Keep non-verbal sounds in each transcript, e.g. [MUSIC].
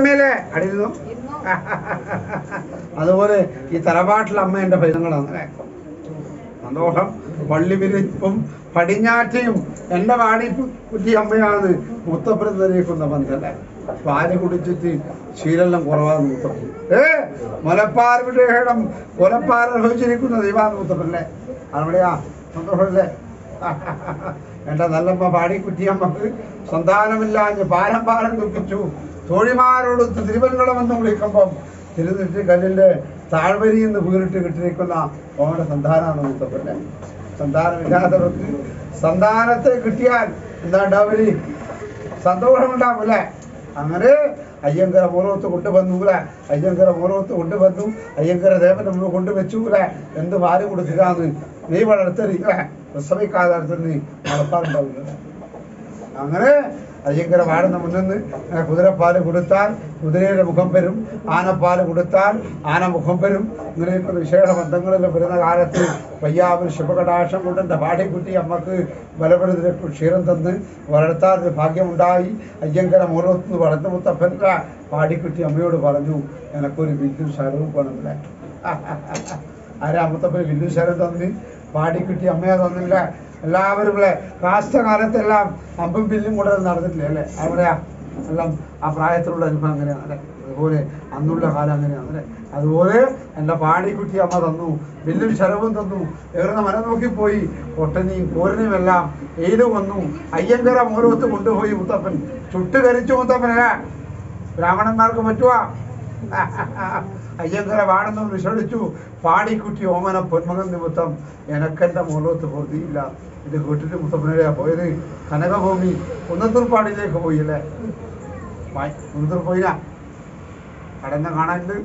[LAUGHS] അതുപോലെ ഈ തറവാട്ടിൽ അമ്മ എന്റെ പൈതങ്ങളാണ് അല്ലേ? സന്തോഷം. പള്ളി വിരിപ്പും പടിഞ്ഞാറ്റയും എന്റെ വാടി കുറ്റി അമ്മയാണ് മുത്തപ്പുരം തെരയിക്കുന്ന ബന്ധല്ലേ പാൽ കുടിച്ചിട്ട് ശീലെല്ലാം കുറവാണ് മുത്തപ്പൻ. ഏ? മുലപ്പാർ വിടേടം കൊലപ്പാർ അനുഭവിച്ചിരിക്കുന്ന ദൈവാണ് മുത്തപ്പല്ലേ അവിടെയാ. സന്തോഷമല്ലേ [LAUGHS] എന്റെ നല്ലമ്മ പാടി കുറ്റിയമ്മക്ക് സന്താനമില്ലാഞ്ഞ് പാരം പാരം ദുഃഖിച്ചു തോഴിമാരോട് തിരുവനന്തപുരം വിളിക്കുമ്പം തിരുനെറ്റി കല്ലിന്റെ താഴ്വരിയിൽ നിന്ന് വീറിട്ട് കിട്ടിയിരിക്കുന്ന ഓയുടെ സന്താനമാണ് മുത്തപ്പന്റെ സന്താനമില്ലാത്തവർക്ക് സന്താനത്തെ കിട്ടിയാൽ എന്താ സന്തോഷമുണ്ടാവില്ല സന്തോഷമുണ്ടാവും അങ്ങനെ അയ്യങ്കര മൂറത്ത് കൊണ്ടുവന്നൂല അയ്യങ്കര മൂറത്ത് കൊണ്ടുവന്നു. അയ്യങ്കര ദേവന്റെ മുമ്പ് കൊണ്ടുവച്ചൂല എന്ത് പാൽ കൊടുക്കുകയെന്ന് നീ വളർത്തരി പ്രസവിക്കാതെ അടുത്തുനിന്ന് വളർത്താറുണ്ടാവില്ല അങ്ങനെ അയ്യങ്കര വാടുന്ന മുന്നിന്ന് കുതിരപ്പാൽ കൊടുത്താൽ കുതിരയുടെ മുഖം വരും ആനപ്പാൽ കൊടുത്താൽ ആന മുഖം വരും ഇങ്ങനെയൊക്കെ വിശേഷ ബന്ധങ്ങളിൽ വരുന്ന കാലത്ത് പയ്യാവിൽ ശുഭകടാക്ഷം കൊണ്ട് എന്റെ പാടിക്കുട്ടി അമ്മയ്ക്ക് ബലപ്പെടുത്തി ക്ഷീരം തന്ന് വളർത്താൻ ഒരു ഭാഗ്യമുണ്ടായി. അയ്യങ്കര മൂലത്തുനിന്ന് വളർന്നു മുത്തപ്പൻ പാടിക്കുട്ടി അമ്മയോട് പറഞ്ഞു എനക്കൊരു വില്ലും ശരവും വേണമെന്നേ [LAUGHS] ആരാ മുത്തപ്പൻ വില്ലും ശരം തന്നി? പാടിക്കുട്ടി അമ്മയെ തന്നില്ല. എല്ലാവരും ഇവിടെ കാലത്തെല്ലാം അമ്പും പില്ലും കൂടെ നടന്നിട്ടില്ല അല്ലേ? അവിടെയാ എല്ലാം ആ പ്രായത്തിലുള്ള അനുഭവം അങ്ങനെയാണ് അല്ലേ? അതുപോലെ അന്നുള്ള കാലം അങ്ങനെയാണ് അല്ലേ? അതുപോലെ എന്റെ പാടിക്കുട്ടി അമ്മ തന്നു വില്ലും ശരവും തന്നു ഏറുന്ന മരം നോക്കിപ്പോയി ഒട്ടനെയും കോരനെയും എല്ലാം എയ്ത് വന്നു അയ്യങ്കര മൂലത്ത് കൊണ്ടുപോയി മുത്തപ്പൻ. ചുട്ടുകരിച്ചു മുത്തപ്പനല്ല ബ്രാഹ്മണന്മാർക്ക് പറ്റുവാ? [LAUGHS] അയ്യങ്കര വാണെന്നും വിഷടിച്ചു പാടിക്കുട്ടി ഓമന പൊന്മകൻ നിമിത്തം എനക്കെന്റെ മുഖത്ത് പൊറുതിയില്ല. ഇത് കേട്ടിട്ട് മുത്തപ്പനടിയാ പോയത്? കനകഭൂമി കുന്നത്തൂർപ്പാടിലേക്ക് പോയി അല്ലേ കുന്നത്തൂർ പോയില്ല കടന്ന കാണാണ്ട്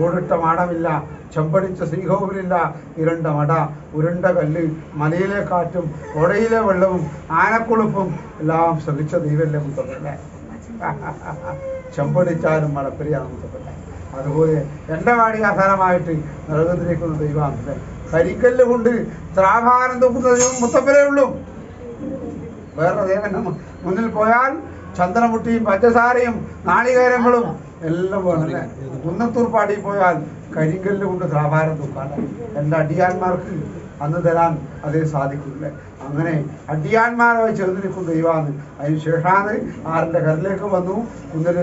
ഓടിട്ട മാടമില്ല. ചെമ്പടിച്ച ശ്രീകോവിലില്ല. ഇരണ്ട മട ഉരുണ്ട കല്ല് മലയിലെ കാറ്റും ഓടയിലെ വെള്ളവും ആനക്കുളുപ്പും എല്ലാം ശ്രമിച്ച ദൈവല്ലേ മുത്തപ്പല്ലേ [LAUGHS] ചെമ്പടിച്ചാലും മടപ്പിരിയാണ് മുത്തപ്പല്ലേ അതുപോലെ എന്റെ വാടി ആധാരമായിട്ട് നിലനിന്നിരിക്കുന്ന ദൈവമാണ് കരിക്കല്ല് കൊണ്ട് ത്രാഭാരം തൂക്കുന്ന ദൈവം മുത്തപ്പലേ ഉള്ളൂ. വേറെ ദേവന്റെ മുന്നിൽ പോയാൽ ചന്ദ്രമുട്ടിയും പഞ്ചസാരയും നാളികേരങ്ങളും എല്ലാം കുന്നത്തൂർ പാടി പോയാൽ കരിങ്കല്ല് കൊണ്ട് ത്രാഭാരം തൂക്കാണ് എന്റെ അടിയാന്മാർക്ക് അന്ന് തരാൻ അതേ സാധിക്കില്ല അങ്ങനെ അടിയാന്മാരായി ചേർന്ന് നിൽക്കുന്ന ദൈവമാണ്. അതിന് ശേഷമാണ് ആറിന്റെ കരലേക്ക് വന്നു. കുന്നിൽ